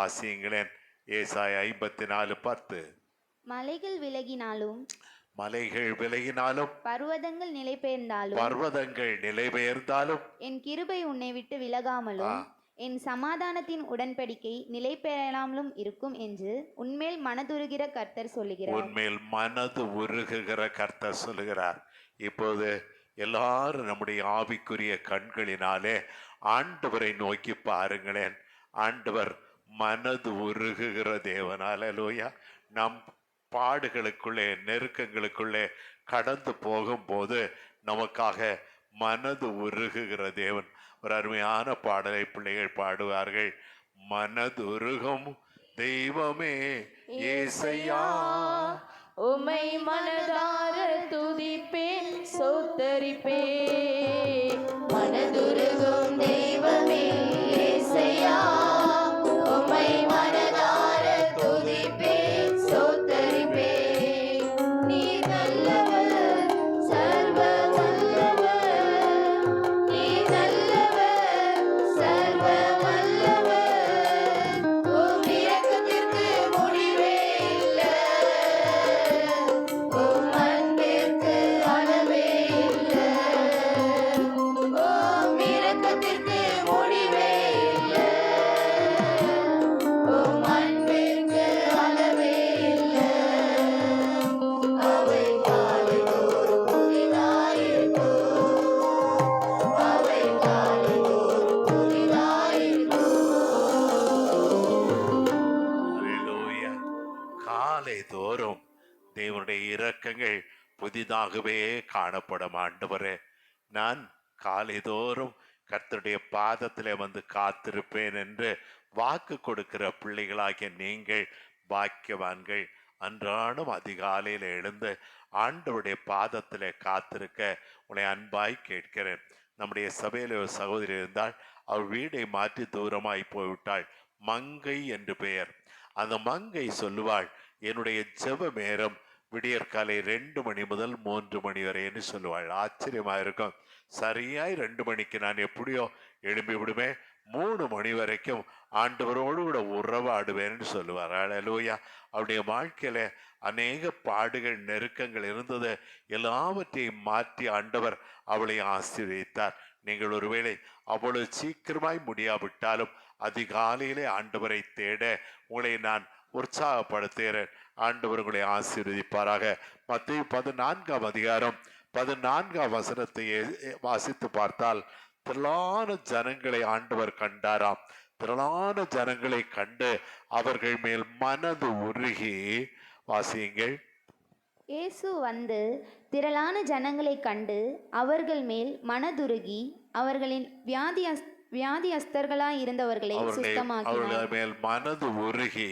வாசியுங்களேன். ஏசாய் ஐம்பத்தி நாலு பத்து. மலைகள் விலகினாலும் மலைகள் விலகினாலும் பர்வதங்கள் நிலை பெயர்ந்தாலும் பர்வதங்கள் நிலை பெயர்ந்தாலும் என் கிருபை உன்னை விட்டு விலகாமலும். என் சமாதானத்தின் உடன்படிக்கை நிலை பெறாமலும் இருக்கும் என்று உன்மேல் மனதுருகிற கர்த்தர் சொல்லுகிறார். உன்மேல் மனது உருகுகிற கர்த்தர் சொல்லுகிறார். இப்போது எல்லாரும் நம்முடைய ஆவிக்குரிய கண்களினாலே ஆண்டவரை நோக்கி பாருங்களேன். ஆண்டவர் மனது உருகுகிற தேவனால லோயா நம் பாடுகளுக்குள்ளே நெருக்கங்களுக்குள்ளே கடந்து போகும்போது நமக்காக மனது உருகுகிற தேவன். ஒரு அருமையான பாடலை பிள்ளைகள் பாடுவார்கள். மனதுருகும் தெய்வமே ஏசையா உமை மனதார துதிப்பேன் சோத்தரிப்பேன் மனதுருகும் தெய்வமே ஏசையா. ஆகவே காணப்படும். ஆண்டவரே நான் காலைதோறும் கர்த்தருடைய பாதத்திலே வந்து காத்திருப்பேன் என்று வாக்கு கொடுக்கிற பிள்ளைகளாகிய நீங்கள் பாக்கியவான்கள். அன்றாடம் அதிகாலையில் எழுந்து ஆண்டவருடைய பாதத்தில் காத்திருக்க உன்னை அன்பாய் கேட்கிறேன். நம்முடைய சபையில் ஒரு சகோதரி இருந்தால் அவர் வீடை மாற்றி தூரமாய் போய்விட்டாள். மங்கை என்று பெயர். அந்த மங்கை சொல்லுவாள் என்னுடைய ஜெப நேரம் விடியற்காலை ரெண்டு மணி முதல் மூன்று மணி வரைன்னு சொல்லுவாள். ஆச்சரியமாக இருக்கும். சரியாய் ரெண்டு மணிக்கு நான் எப்படியோ எழும்பி விடுவேன் மூணு மணி வரைக்கும் ஆண்டவரோடு கூட உறவாடுவேன்னு சொல்லுவார். அலலூயா அவருடைய வாழ்க்கையில் அநேக பாடுகள் நெருக்கங்கள் இருந்தது. எல்லாவற்றையும் மாற்றி ஆண்டவர் அவளை ஆசீர்வித்தார். நீங்கள் ஒருவேளை அவ்வளவு சீக்கிரமாய் முடியாவிட்டாலும் அதிகாலையிலே ஆண்டவரை தேட உங்களை நான் உற்சாகப்படுத்துகிறேன். ஆண்டவர் உங்களை ஆசீர்வதிப்பாராக. மத்திய பதினான்காம் அதிகாரம் பதினான்காம் வசனத்தை வாசித்து பார்த்தால் திரளான ஜனங்களை ஆண்டவர் கண்டாராம். திரளான ஜனங்களை கண்டு அவர்கள் மேல் மனது உருகி வாசியுங்கள். இயேசு வந்து திரளான ஜனங்களை கண்டு அவர்கள் மேல் மனதுருகி அவர்களின் வியாதியஸ் வியாதியஸ்தர்களாய் இருந்தவர்களை சுத்தமாக்கினார். அவர்கள் மேல் மனது உருகி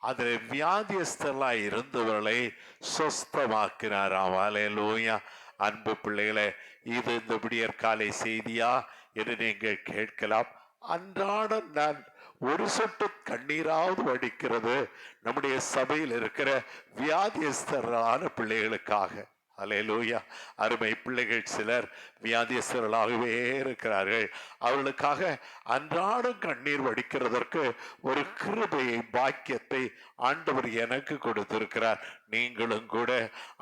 அதில் வியாதியஸ்தலாக இருந்தவர்களை சொஸ்தமாக்கினாராம். அலையலூயா அன்பு பிள்ளைகளே இது இந்த விடியற்காலை செய்தியா என்று நீங்கள் கேட்கலாம். அன்றாடம் நான் ஒரு சொட்டு கண்ணீராவது வடிக்கிறது. நம்முடைய சபையில் இருக்கிற வியாதியஸ்தரான பிள்ளைகளுக்காக. அலையலூயா அருமை பிள்ளைகள் சிலர் வியாதியஸ்தர்களாகவே இருக்கிறார்கள். அவர்களுக்காக அன்றாடம் கண்ணீர் வடிக்கிறதற்கு ஒரு கிருபையை பாக்கியத்தை ஆண்டவர் எனக்கு கொடுத்திருக்கிறார். நீங்களும் கூட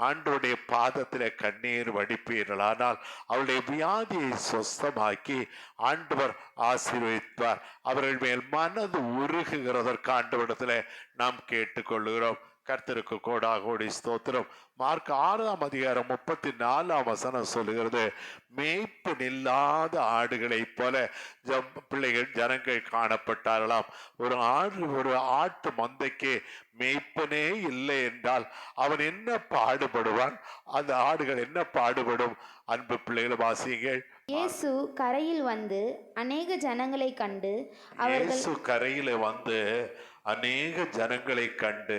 ஆண்டவருடைய பாதத்தில் கண்ணீர் வடிப்பீர்களானால் அவருடைய வியாதியை சொஸ்தமாக்கி ஆண்டவர் ஆசீர்வதிப்பார். அவர்கள் மேல் மனது உருகுகிறதற்கு ஆண்டவரிடத்தில் நாம் கேட்டுக்கொள்கிறோம். கர்த்தருக்கு கோடா கோடி ஸ்தோத்திரம். மார்க் ஆறாம் அதிகாரம் முப்பத்தி நாலாம் வசனம் சொல்லுகிறது மேய்ப்பு நில்லாத ஆடுகளைப் போல ஜம் பிள்ளைகள் ஜனங்கள் காணப்பட்டார்களாம். ஒரு ஆடு ஒரு ஆட்டு மந்தைக்கு மேய்ப்பனே இல்லை என்றால் அவன் என்ன பாடுபடுவான்? அந்த ஆடுகள் என்ன பாடுபடும்? அன்பு பிள்ளைகளை வாசியுங்கள். இயேசு கரையில் வந்து அநேக ஜனங்களை கண்டு அவர்கள் கரையில வந்து அநேக ஜனங்களை கண்டு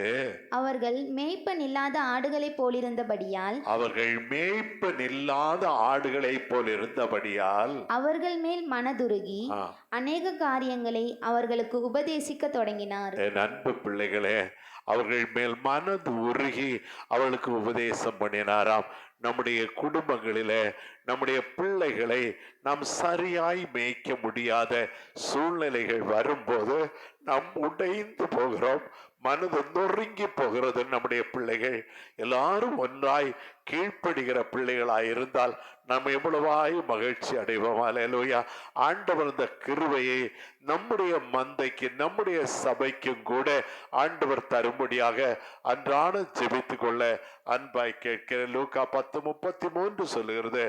அவர்கள் மேய்ப்பன் இல்லாத ஆடுகளைப் போலிருந்தபடியால் அவர்கள் மேய்ப்பு நில்லாத ஆடுகளைப் போல் இருந்தபடியால் அவர்கள் மேல் மனதுருகி ஆ, அநேக காரியங்களை அவர்களுக்கு உபதேசிக்க தொடங்கினார். என் அன்பு பிள்ளைகளே அவர்கள் மேல் மனது உருகி அவர்களுக்கு உபதேசம் பண்ணினாராம். நம்முடைய குடும்பங்களில் நம்முடைய பிள்ளைகளை நாம் சரியாய் மேய்க்க முடியாத சூழ்நிலைகள் வரும்போது நாம் உடைந்து போகிறோம். மனது நொறுங்கி போகிறது நம்முடைய பிள்ளைகள். எல்லாரும் ஒன்றாய் கீழ்ப்படுகிற பிள்ளைகளாய் இருந்தால் நாம் எவ்வளவாய் மகிழ்ச்சி அடைவோம். அலையலோயா ஆண்டவர் இந்த கிருவையை நம்முடைய மந்தைக்கு நம்முடைய சபைக்கும் கூட ஆண்டவர் தரும்படியாக அன்றாட ஜெபித்து கொள்ள அன்பாய் கேட்கிற லூக்கா பத்து முப்பத்தி மூன்று சொல்லுகிறது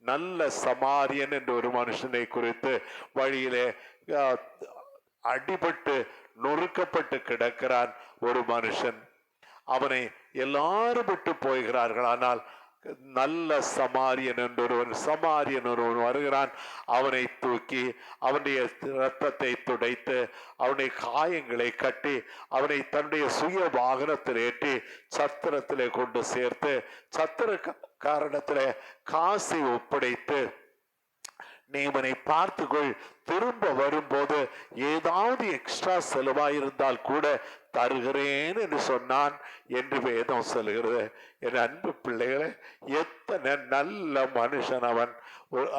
நல்ல சமாரியன் என்ற ஒரு மனுஷனை குறித்து வழியிலே அடிபட்டு நொறுக்கப்பட்டு கிடக்கிறான் ஒரு மனுஷன். அவனை எல்லாரும் விட்டு போகிறார்கள். ஆனால் நல்ல சமாரியன் என்றொருவன் சமாரியன் ஒருவன் வருகிறான். அவனை தூக்கி அவனுடைய இரத்தத்தை துடைத்து அவனுடைய காயங்களை கட்டி அவனை தன்னுடைய சுய வாகனத்தில் ஏற்றி சத்திரத்திலே கொண்டு சேர்த்து சத்திர காரணத்தில் காசை ஒப்படைத்து நீ இவனை பார்த்துக்கொள். திரும்ப வரும்போது ஏதாவது எக்ஸ்ட்ரா செலவாயிருந்தால் கூட தருகிறேன் என்று சொன்னான் என்று வேதம் சொல்லுகிறது. என் அன்பு பிள்ளைகளே எத்தனை நல்ல மனுஷன் அவன்.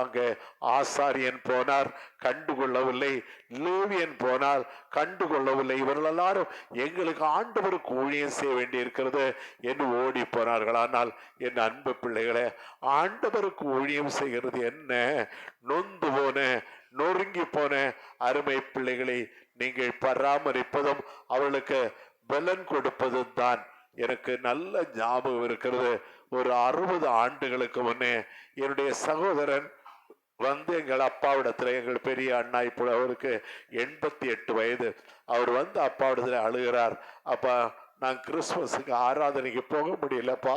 அங்கே ஆசாரியன் போனார் கண்டுகொள்ளவில்லை லேவியன் போனால் கண்டுகொள்ளவில்லை. இவர்கள் எல்லாரும் எங்களுக்கு ஆண்டவருக்கு ஊழியம் செய்ய வேண்டியிருக்கிறது என்று ஓடி போனார்கள். ஆனால் என் அன்பு பிள்ளைகளே ஆண்டவருக்கு ஊழியம் செய்கிறது என்ன? நொந்து போன நொறுங்கி போன அருமை பிள்ளைகளை நீங்கள் பராமரிப்பதும் அவளுக்கு பலன் கொடுப்பதும் தான் எனக்கு நல்ல ஞாபகம் இருக்கிறது. ஒரு அறுபது ஆண்டுகளுக்கு முன்னே என்னுடைய சகோதரன் வந்து எங்கள் அப்பாவிடத்துல எங்கள் பெரிய அண்ணா இப்போ அவருக்கு எண்பத்தி எட்டு வயது. அவர் வந்து அப்பாவிடத்துல அழுகிறார். அப்பா நான் கிறிஸ்மஸுக்கு ஆராதனைக்கு போக முடியலப்பா.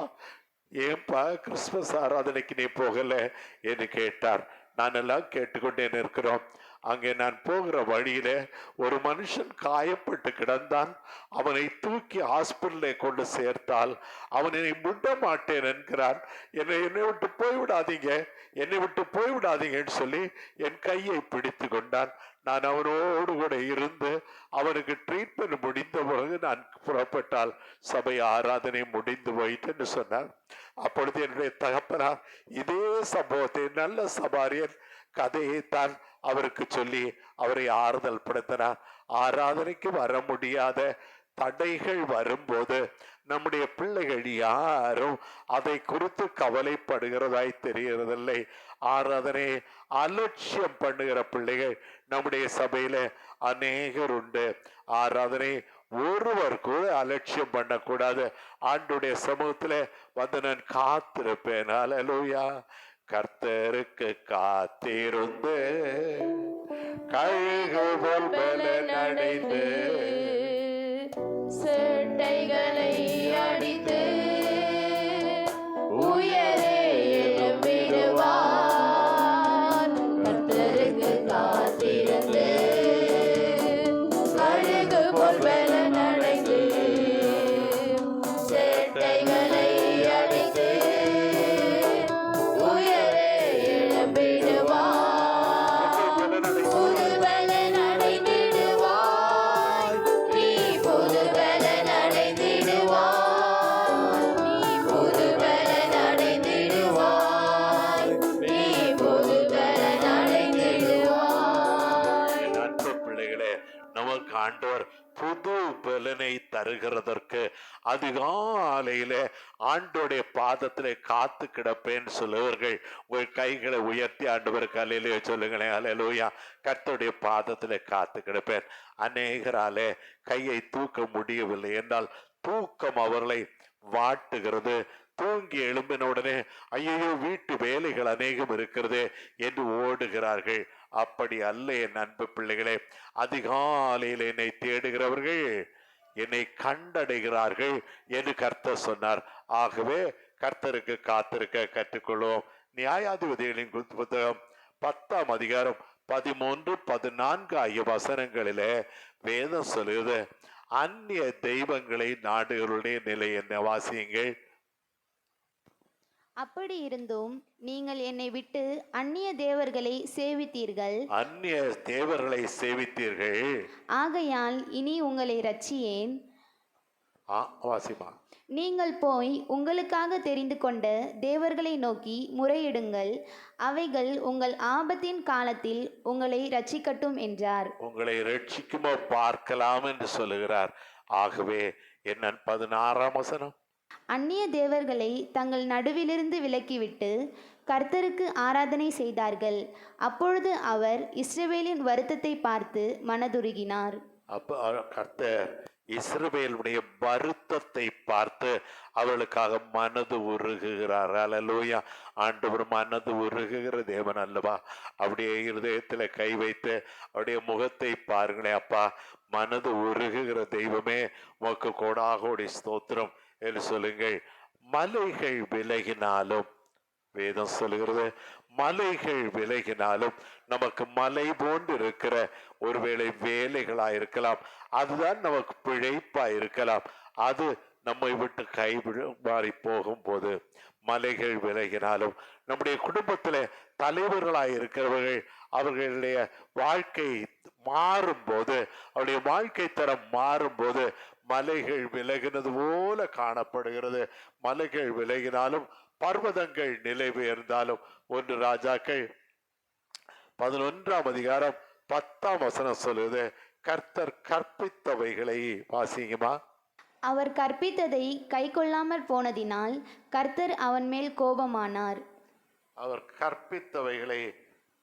ஏன்பா கிறிஸ்மஸ் ஆராதனைக்கு நீ போகலை? என்று கேட்டார். நான் எல்லாம் கேட்டுக்கொண்டே இருக்கிறோம் அங்கே நான் போகிற வழியில ஒரு மனுஷன் காயப்பட்டு கிடந்தான். அவனை தூக்கி ஹாஸ்பிட்டலே கொண்டு சேர்த்தால் அவன் என்னை முட்ட மாட்டேன் என்கிறான். என்னை என்னை விட்டு போய்விடாதீங்க. என்னை விட்டு போய்விடாதீங்கன்னு சொல்லி என் கையை பிடித்து கொண்டான். நான் அவனோடு கூட இருந்து அவனுக்கு ட்ரீட்மெண்ட் முடிந்த பிறகு நான் புறப்பட்டால் சபை ஆராதனை முடிந்து போயிட்டுன்னு சொன்னார். அப்பொழுது என்னுடைய தகப்பனார் இதே சம்பவத்தை நல்ல சபாரியன் கதையை தான் அவருக்கு சொல்லி அவரை ஆறுதல் படுத்தினார். ஆராதனைக்கு வர முடியாத தடைகள் வரும்போது நம்முடைய பிள்ளைகள் யாரும் அதை குறித்து கவலைப்படுகிறதாய் தெரிகிறதில்லை ஆராதனை அலட்சியம் பண்ணுகிற பிள்ளைகள் நம்முடைய சபையில அநேகர் உண்டு. ஆராதனை ஒருவர் கூட அலட்சியம் பண்ணக்கூடாது. ஆண்டுடைய சமூகத்துல வந்து நான் காத்திருப்பேன். அலலூயா கர்த்தருக்கு காத்திருந்து கழுகு போல் அடைந்து செட்டைகளை அடித்து தருகிறதற்கு அதிகாலையில ஆண்டோடைய பாதத்திலே காத்து கிடப்பேன்னு சொல்லுவர்கள். உங்கள் கைகளை உயர்த்தி ஆண்டவருக்கு அலையிலேயே சொல்லுங்களேன். அலையலூயா கர்த்தருடைய பாதத்திலே காத்து கிடப்பேன். அநேகராலே கையை தூக்க முடியவில்லை என்றால் தூக்கம் அவர்களை வாட்டுகிறது. தூங்கி எழும்பின உடனே ஐயோ வீட்டு வேலைகள் அநேகம் இருக்கிறது என்று ஓடுகிறார்கள். அப்படி அல்ல என் அன்பு பிள்ளைகளே. அதிகாலையில் என்னை தேடுகிறவர்கள் என்னை கண்டடைகிறார்கள் என்று கர்த்தர் சொன்னார். ஆகவே கர்த்தருக்கு காத்திருக்க கற்றுக்கொள்வோம். நியாயாதிபதிகளின் புத்தகம் பத்தாம் அதிகாரம் பதிமூன்று பதினான்கு ஆகிய வசனங்களிலே வேதம் சொல்லுது அந்நிய தெய்வங்களை நாடுகளுடைய நிலை என்ன வாசியுங்கள். அப்படி இருந்தும் நீங்கள் என்னை விட்டு அந்நிய தேவர்களை சேவித்தீர்கள். ஆ வாசிமா நீங்கள் போய் உங்களுக்காக தெரிந்து கொண்ட தேவர்களை நோக்கி முறையிடுங்கள். அவைகள் உங்கள் ஆபத்தின் காலத்தில் உங்களை ரட்சிக்கட்டும் என்றார். உங்களை ரட்சிக்குமோ பார்க்கலாம் என்று சொல்லுகிறார். ஆகவே என்ன பதினாறாம் வசனம். அந்நிய தேவர்களை தங்கள் நடுவிலிருந்து விலக்கிவிட்டு கர்த்தருக்கு ஆராதனை செய்தார்கள். அப்பொழுது அவர் இஸ்ரவேலின் வருத்தத்தை பார்த்து மனதுருகினார். அப்போ கர்த்தர் இஸ்ரவேலுடைய வருத்தத்தை பார்த்து அவளுக்காக மனது உருகுகிறார். அல்லேலூயா ஆண்டவர் மனது உருகுகிற தேவன் அல்லவா? அப்படியே இருதயத்தில் கை வைத்து அவருடைய முகத்தை பாருங்களேன் அப்பா. மனது உருகுகிற தெய்வமே உமக்கு கோடாகோடி ஸ்தோத்திரம். என்று சொல்லுங்கள். மலைகள் விலகினாலும் வேதம் சொல்லுகிறது மலைகள் விலகினாலும் நமக்கு மலை போன்று இருக்கிற ஒருவேளை வேலைகளா இருக்கலாம் அதுதான் நமக்கு பிழைப்பா இருக்கலாம். அது நம்மை விட்டு கை மாறி போகும்போது மலைகள் விலகினாலும் நம்முடைய குடும்பத்தில் தலைவர்களாக இருக்கிறவர்கள் அவர்களுடைய வாழ்க்கை மாறும்போது அவருடைய வாழ்க்கை தரம் மாறும்போது மலைகள் விலகினது போல காணப்படுகிறது. மலைகள் விலகினாலும் பர்வதங்கள் நிலை உயர்ந்தாலும் ஒன்று ராஜாக்கள் பதினொன்றாம் அதிகாரம் பத்தாம் வசனம் சொல்லுது கர்த்தர் கற்பித்தவைகளை வாசிங்கம்மா அவர் கற்பித்ததை கைக்கொள்ளாமற் போனதினால் கர்த்தர் அவன் மேல் கோபமானார். அவர் கற்பித்தவைகளை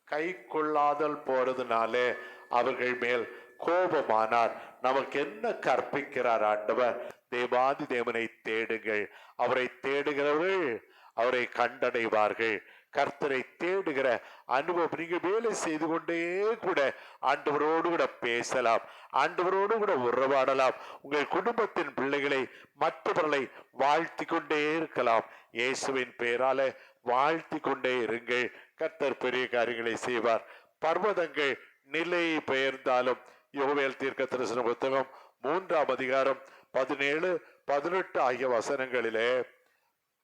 கை கொள்ளாதல் போறதுனாலே அவர்கள் மேல் கோபமானார். நமக்கு என்ன கற்பிக்கிறார் ஆண்டவர்? தேவாதி தேவனை தேடுங்கள். அவரை தேடுகிறவர்கள் அவரை கண்டடைவார்கள். கர்த்தரை தேடுகிற அனுபவம் நீங்க வேலை செய்து கொண்டே கூட ஆண்டவரோடு கூட பேசலாம். ஆண்டவரோடு கூட உறவாடலாம். உங்கள் குடும்பத்தின் பிள்ளைகளை மற்றவர்களை வாழ்த்தி கொண்டே இருக்கலாம். இயேசுவின் பெயரால வாழ்த்தி கொண்டே இருங்கள். கர்த்தர் பெரிய காரியங்களை செய்வார். பர்வதங்கள் நிலை பெயர்ந்தாலும் யோவேல் தீர்க்க தரிசன புத்தகம் மூன்றாம் அதிகாரம் பதினேழு பதினெட்டு ஆகிய வசனங்களிலே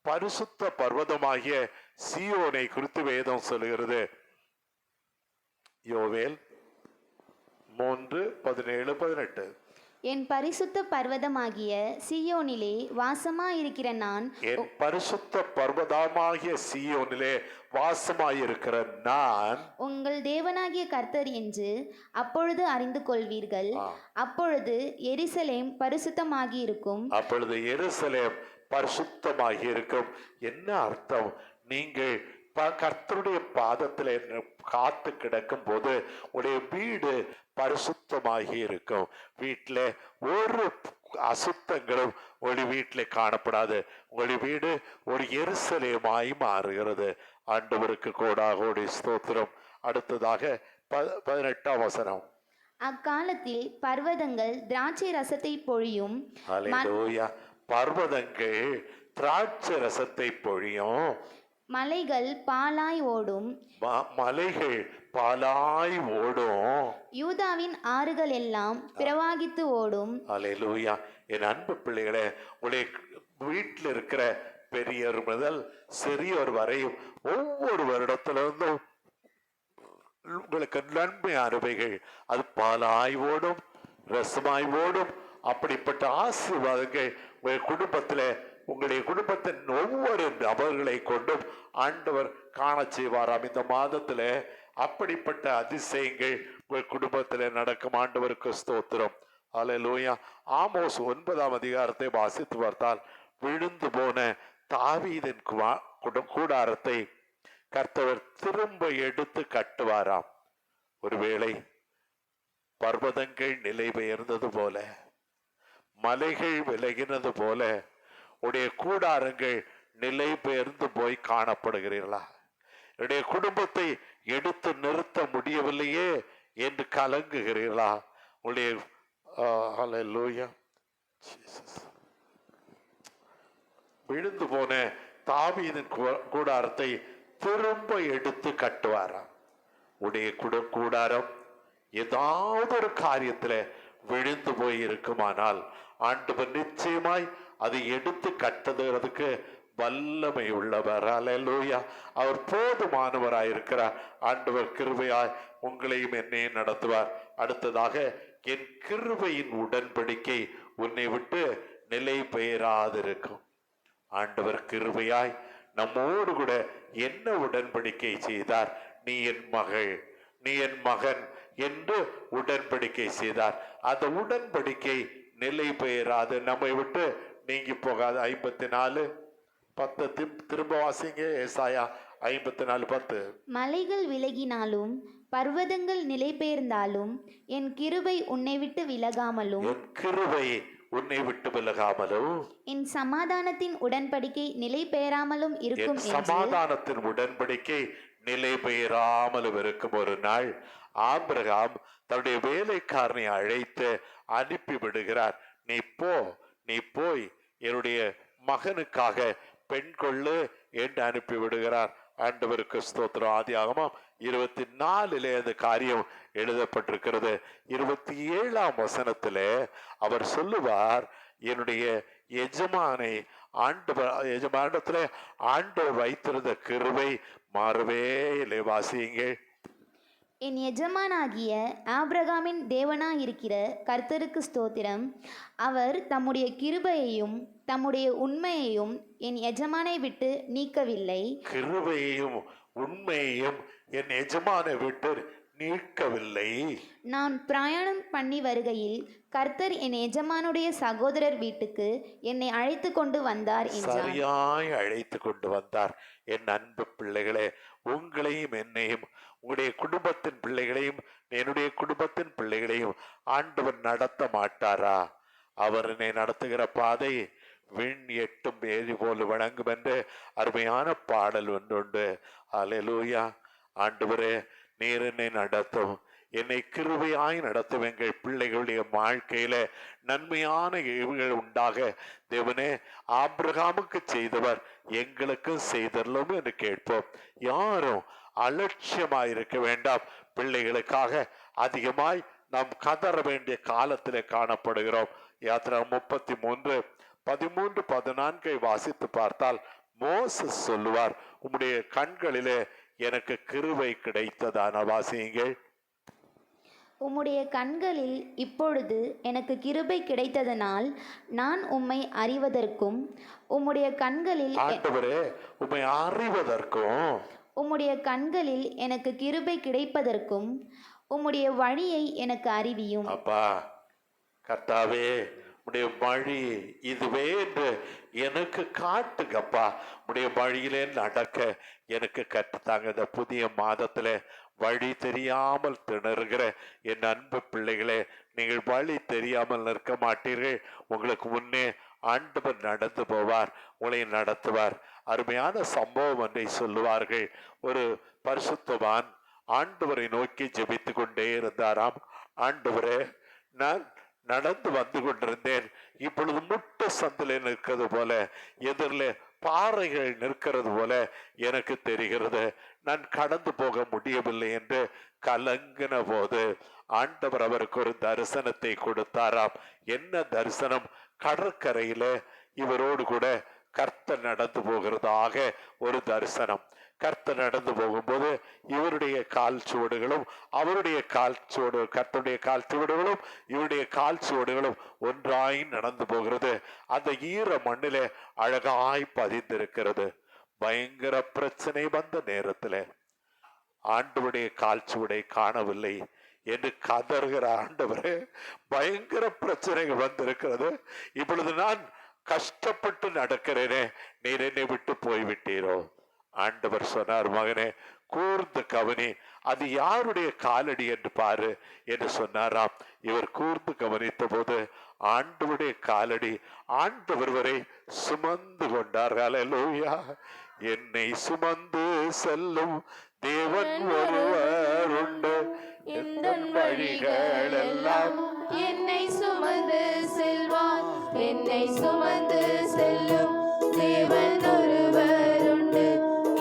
பரிசுத்த பர்வதமாகிய சீயோனை குறித்து வேதம் சொல்லுகிறது. யோவேல் மூன்று பதினேழு பதினெட்டு. என் பரிசுத்த பர்வதமாகிய சீயோனிலே வாசமாயிருக்கிற நான் என் பரிசுத்த பர்வதமாகிய சீயோனிலே வாசமாயிருக்கிற நான் உங்கள் தேவனாகிய கர்த்தர் என்று அப்பொழுது அறிந்து கொள்வீர்கள். அப்பொழுது எருசலேம் பரிசுத்தமாகி இருக்கும் அப்பொழுது எருசலேம் பரிசுத்தமாகி இருக்கும் என்ன அர்த்தம்? நீங்கள் கர்த்தருடைய பாதத்தில் காத்து கிடக்கும் போது உடைய வீடு பரிசுத்தமாகி இருக்கும் வீட்டில் ஒரு அசுத்தங்களும் உங்களுடைய வீட்டில் காணப்படாது. உங்களுடைய வீடு ஒரு எருசலேமாய் மாறுகிறது. ஆண்டவருக்கு கோடாகோடி ஸ்தோத்திரம். அடுத்ததாக ப- பதினெட்டாம் வசனம். அக்காலத்தில் பர்வதங்கள் திராட்சை ரசத்தை பொழியும். பர்வதங்கள் திராட்சை ரசத்தை பொழியும். மலைகள் பாலாய் ஓடும். மலைகள் பாலாய் ஓடும். யூதாவின் ஆறுகள் எல்லாம் பிரவாகித்து ஓடும். அலையலூயா என் அன்பு பிள்ளைகளே உடைய வீட்டில் இருக்கிற பெரியவர் முதல் சிறியோர் வரையும் ஒவ்வொரு வருடத்திலிருந்தும் உங்களுக்கு நன்மையானவைகள் அது பாலாய் ஓடும் ரசமாய் ஓடும். அப்படிப்பட்ட ஆசீர்வாதங்கள் உங்கள் குடும்பத்தில் உங்களுடைய குடும்பத்தின் ஒவ்வொரு நபர்களை கொண்டும் ஆண்டவர் காண செய்வாராம். இந்த மாதத்துல அப்படிப்பட்ட அதிசயங்கள் உங்கள் குடும்பத்தில் நடக்கும். ஆண்டவருக்கு ஸ்தோத்திரம். அல்லேலூயா ஆமோஸ் ஒன்பதாம் அதிகாரத்தை வாசித்து பார்த்தால் விழுந்து போன தாவீதின் குவா- கூடாரத்தை கர்த்தவர் திரும்ப எடுத்து கட்டுவாராம். ஒருவேளை பர்வதங்கள் நிலை பெயர்ந்தது போல மலைகள் விலகினது போல உடைய கூடாரங்கள் நிலை பெயர்ந்து போய் காணப்படுகிறீர்களா? என்னுடைய குடும்பத்தை எடுத்து நிறுத்த முடியவில்லையே என்று கலங்குகிறீர்களா? உடைய லூயா விழுந்து போன தாவீதின் கூ- கூடாரத்தை திரும்ப எடுத்து கட்டுவாராம். உடைய குட கூடாரம் ஏதாவது ஒரு காரியத்துல விழுந்து போய் இருக்குமானால் ஆண்டவர் நிச்சயமாய் அதை எடுத்து கட்டுறதுக்கு வல்லமை உள்ளவர் அல்லேலூயா அவர் போதுமானவராய் இருக்கிறார். ஆண்டவர் கிருபையாய் உங்களையும் என்னையும் நடத்துவார். அடுத்ததாக என் கிருபையின் உடன்படிக்கை உன்னை விட்டு நிலை பெயராதிருக்கும். ஆண்டவர் கிருபையாய் நம்மோடு கூட என்ன உடன்படிக்கை செய்தார்? நீ என் மகள் நீ என் மகன் என்று உடன்படிக்கை செய்தார். அந்த உடன்படிக்கை நிலை பெயராது. நம்மை விட்டு நீங்கி போகாது ஐம்பத்தி நாலு பத்து திரும்ப வாசிங்க. ஏசாயா ஐம்பத்தி நாலு பத்து. மலைகள் விலகினாலும் பர்வதங்கள் நிலை பெயர்ந்தாலும் என் கிருபை உன்னை விட்டு விலகாமலும். என் கிருபை உன்னை விட்டு விலகாமலும். என் சமாதானத்தின் உடன்படிக்கை நிலை பெயராமலும் இருக்கும் சமாதானத்தின் உடன்படிக்கை நிலை பெயராமலும் இருக்கும் ஒரு நாள். ஆபிரகாம் தன்னுடைய வேலைக்காரனை அழைத்து அனுப்பி விடுகிறார் நீ போ நீ போய் என்னுடைய மகனுக்காக பெண் கொள்ளு என்று அனுப்பி விடுகிறார் ஆண்டவருக்கு ஸ்தோத்திரம். ஆதியாகமம் இருபத்தி நாலிலே அந்த காரியம் எழுதப்பட்டிருக்கிறது. இருபத்தி ஏழாம் வசனத்துல அவர் சொல்லுவார் என்னுடைய எஜமானை ஆண்டு எஜமானத்துல ஆண்டு வைத்திருந்த கிருவை மாறவே இல்லை வாசியுங்கள். என் எஜமானாகிய ஆபிரகாமின் தேவனாயிருக்கிற கர்த்தருக்கு ஸ்தோத்திரம். அவர் தம்முடைய கிருபையையும் தம்முடைய உண்மையையும் என் எஜமானை விட்டு நீக்கவில்லை. கிருபையையும் உண்மையையும் என் எஜமானை விட்டு நீக்கவில்லை. நான் பிரயாணம் பண்ணி வருகையில் கர்த்தர் என் எஜமானுடைய சகோதரர் வீட்டுக்கு என்னை அழைத்து கொண்டு வந்தார் என்றார். சரியாய் அழைத்து கொண்டு வந்தார். என் அன்பு பிள்ளைகளே உங்களையும் என்னையும் உங்களுடைய குடும்பத்தின் பிள்ளைகளையும் என்னுடைய குடும்பத்தின் பிள்ளைகளையும் ஆண்டவர் நடத்த மாட்டாரா? அவர் என்னை நடத்துகிற பாதை விண் எட்டும் ஏறி போல் வழங்கும் என்று அருமையான பாடல் ஒன்றுண்டு அலையலூயா ஆண்டவரே நீர் என்னை நடத்தும். என்னை கிருபையாய் நடத்தும். எங்கள் பிள்ளைகளுடைய வாழ்க்கையில நன்மையான இழிவுகள் உண்டாக. தேவனே ஆப்ரஹாமுக்கு செய்தவர் எங்களுக்கும் செய்தரலும் என்று கேட்போம். யாரும் அலட்சியமாய் இருக்க வேண்டாம். பிள்ளைகளுக்காக அதிகமாய் நாம் கதற வேண்டிய காலத்திலே காணப்படுகிறோம். யாத்திரா முப்பத்தி மூன்று பதிமூன்று பதினான்கை வாசித்து பார்த்தால் மோசஸ் சொல்லுவார் உம்முடைய கண்களிலே எனக்கு கிருபை கிடைத்ததான வாசியுங்கள். உம்முடைய கண்களில் இப்பொழுது எனக்கு கிருபை கிடைத்ததனால் நான் உம்மை அறிவதற்கும் உம்முடைய கண்களில் ஆண்டவரே உம்மை அறிவதற்கும். உம்முடைய கண்களில் எனக்கு கிருபை கிடைப்பதற்கும் உம்முடைய வழியை எனக்கு அறிவியும். அப்பா கர்த்தாவே உடைய வழி இதுவே என்று எனக்கு காட்டுங்கப்பா. உடைய வழியிலே நடக்க எனக்கு கற்றுத்தாங்க. இந்த புதிய மாதத்தில் வழி தெரியாமல் திணறுகிற என் அன்பு பிள்ளைகளே நீங்கள் வழி தெரியாமல் நிற்க மாட்டீர்கள். உங்களுக்கு முன்னே ஆண்டவர் நடந்து போவார் உங்களை நடத்துவார். அருமையான சம்பவம் ஒன்றை சொல்லுவார்கள். ஒரு பரிசுத்தவான் ஆண்டவரை நோக்கி ஜெபித்து கொண்டே இருந்தாராம். ஆண்டவரே நான் நடந்து வந்து கொண்டிருந்தேன். இப்பொழுது முட்டு சந்தில் நிற்கிறது போல எதிரில் பாறைகள் நிற்கிறது போல எனக்கு தெரிகிறது. நான் கடந்து போக முடியவில்லை என்று கலங்கின போது ஆண்டவர் அவருக்கு ஒரு தரிசனத்தை கொடுத்தாராம். என்ன தரிசனம்? கடற்கரையில இவரோடு கூட கர்த்தர் நடந்து போகிறதாக ஒரு தரிசனம். கர்த்தர் நடந்து போகும்போது இவருடைய கால் சுவடுகளும் அவருடைய கால் சுவடு கர்த்தருடைய கால் சுவடுகளும் இவருடைய கால் சுவடுகளும் ஒன்றாய் நடந்து போகிறது. அந்த ஈர மண்ணிலே அழகாய் பதிந்திருக்கிறது. பயங்கர பிரச்சனை வந்த நேரத்துல. ஆண்டவருடைய கால் சுவடை காணவில்லை என்று கதறுகிற ஆண்டவரே பயங்கர பிரச்சனைகள் வந்திருக்கிறது. இப்பொழுது நான் கஷ்டப்பட்டு நடக்கிறேனே நீர் என்னை விட்டு போய்விட்டீரோ? ஆண்டவர் சொன்னார் மகனே கூர்ந்து கவனி அது யாருடைய காலடி என்று பாரு என்று சொன்னாராம். இவர் கூர்ந்து கவனித்த போது ஆண்டவருடைய காலடி ஆண்டவர் வரை சுமந்து கொண்டார். அல்லேலூயா என்னை சுமந்து செல்லும் தேவன் ஒருவர் உண்டு. எந்த வழிகள் எல்லாம் என்னை சுமந்து செல்வார். என்னை சுமந்து செல்லும் தேவன் ஒருவர் உண்டு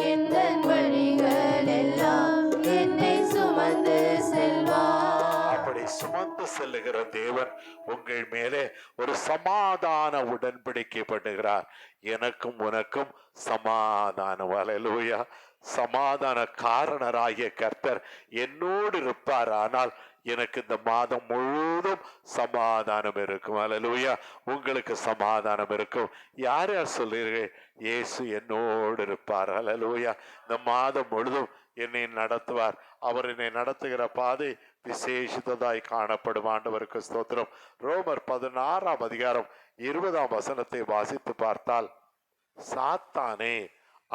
எந்த வழிகள் எல்லாம் என்னை சுமந்து செல்வார் அப்படி சுமந்து செல்லுகிற தேவன் உங்கள் மேலே ஒரு சமாதான உடன்படிக்கப்படுகிறார் எனக்கும் உனக்கும் சமாதான வலலூயா சமாதான காரணராகிய கர்த்தர் என்னோடு இருப்பார். ஆனால் எனக்கு இந்த மாதம் முழுவதும் சமாதானம் இருக்கும். அலலூயா உங்களுக்கு சமாதானம் இருக்கும். யார் யார் சொல்றீர்கள் இயேசு என்னோடு இருப்பார். அலலூயா இந்த மாதம் முழுதும் என்னை நடத்துவார். அவர் என்னை நடத்துகிற பாதை விசேஷித்ததாய் காணப்படும். ஆண்டவருக்கு ஸ்தோத்திரம். ரோமர் பதினாறாம் அதிகாரம் இருபதாம் வசனத்தை வாசித்து பார்த்தால் சாத்தானே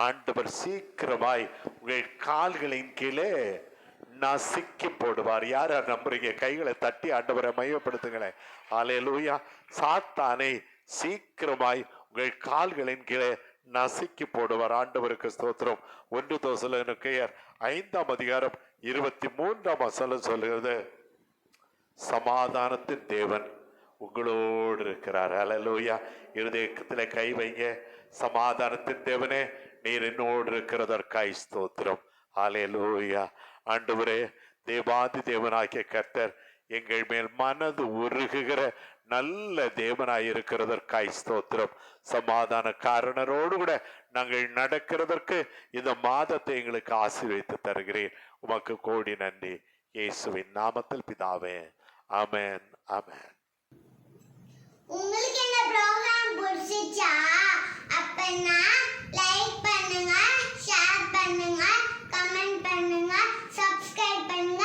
ஆண்டவர் சீக்கிரமாய் உங்கள் கால்களின் கீழே நசுக்கி போடுவார் யார் யார் நம்புறீங்க? கைகளை தட்டி ஆண்டவரை மையப்படுத்துங்களேன் ஆலையலூயா சாத்தானே சீக்கிரமாய் உங்கள் கால்களின் கீழே நசுக்கி போடுவார் ஆண்டவருக்கு ஸ்தோத்திரம். ஒன்று தோசலனுக்கையர் ஐந்தாம் அதிகாரம் இருபத்தி மூன்றாம் வசனம் சொல்கிறது சமாதானத்தின் தேவன் உங்களோடு இருக்கிறார். அலலூயா இருதயத்தில் கை வைங்க. சமாதானத்தின் தேவனே நீர் என்னோடு இருக்கிறதற்காய் ஸ்தோத்திரம். அலையலூயா ஆண்டவரே தேவாதி தேவனாகிய கர்த்தர் எங்கள் மேல் மனது உருகுகிற நல்ல தேவனாய் இருக்கிறதற்காய் ஸ்தோத்திரம். சமாதான காரணரோடு கூட நாங்கள் நடக்கிறதற்கு இந்த மாதத்தை எங்களுக்கு ஆசீர்வதித்து தருகிறேன் உமக்கு கோடி நன்றி. இயேசுவின் நாமத்தில் பிதாவே. அமேன் அமேன் உங்களுக்கு இந்த ப்ரோக்ராம் பிடிச்சிச்சா அப்பனா லைக் பண்ணுங்க ஷேர் பண்ணுங்க. கமெண்ட் பண்ணுங்க சப்ஸ்கிரைப் பண்ணுங்க.